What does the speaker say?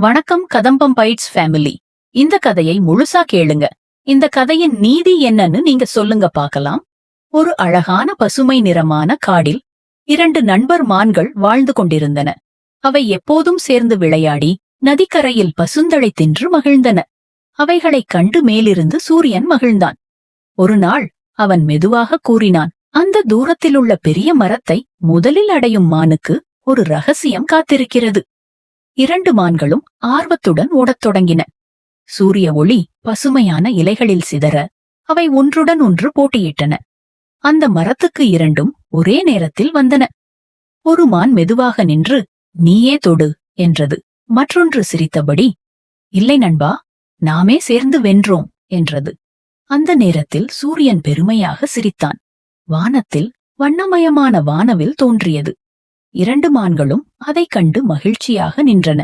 வணக்கம் கதம்பம் bytes family. இந்த கதையை முழுசா கேளுங்க. இந்த கதையின் நீதி என்னன்னு நீங்க சொல்லுங்க பார்க்கலாம். ஒரு அழகான பசுமை நிறமான காடில் இரண்டு நண்பர் மான்கள் வாழ்ந்து கொண்டிருந்தன. அவை எப்போதும் சேர்ந்து விளையாடி நதிக்கரையில் பசுந்தழை தின்று மகிழ்ந்தன. அவைகளைக் கண்டு மேலிருந்து சூரியன் மகிழ்ந்தான். ஒரு நாள் அவன் மெதுவாக கூறினான் அந்த தூரத்திலுள்ள பெரிய மரத்தை முதலில் அடையும் மானுக்கு ஒரு ரகசியம் காத்திருக்கிறது. இரண்டு மான்களும் ஆர்வத்துடன் ஓடத் தொடங்கின. சூரிய ஒளி பசுமையான இலைகளில் சிதற அவை ஒன்றுடன் ஒன்று போட்டியிட்டன. அந்த மரத்துக்கு இரண்டும் ஒரே நேரத்தில் வந்தன. ஒரு மான் மெதுவாக நின்று நீயே தொடு என்றது. மற்றொன்று சிரித்தபடி இல்லை நண்பா நாமே சேர்ந்து வென்றோம் என்றது. அந்த நேரத்தில் சூரியன் பெருமையாக சிரித்தான். வானத்தில் வண்ணமயமான வானவில் தோன்றியது. இரண்டு மான்களும் அதைக் கண்டு மகிழ்ச்சியாக நின்றன.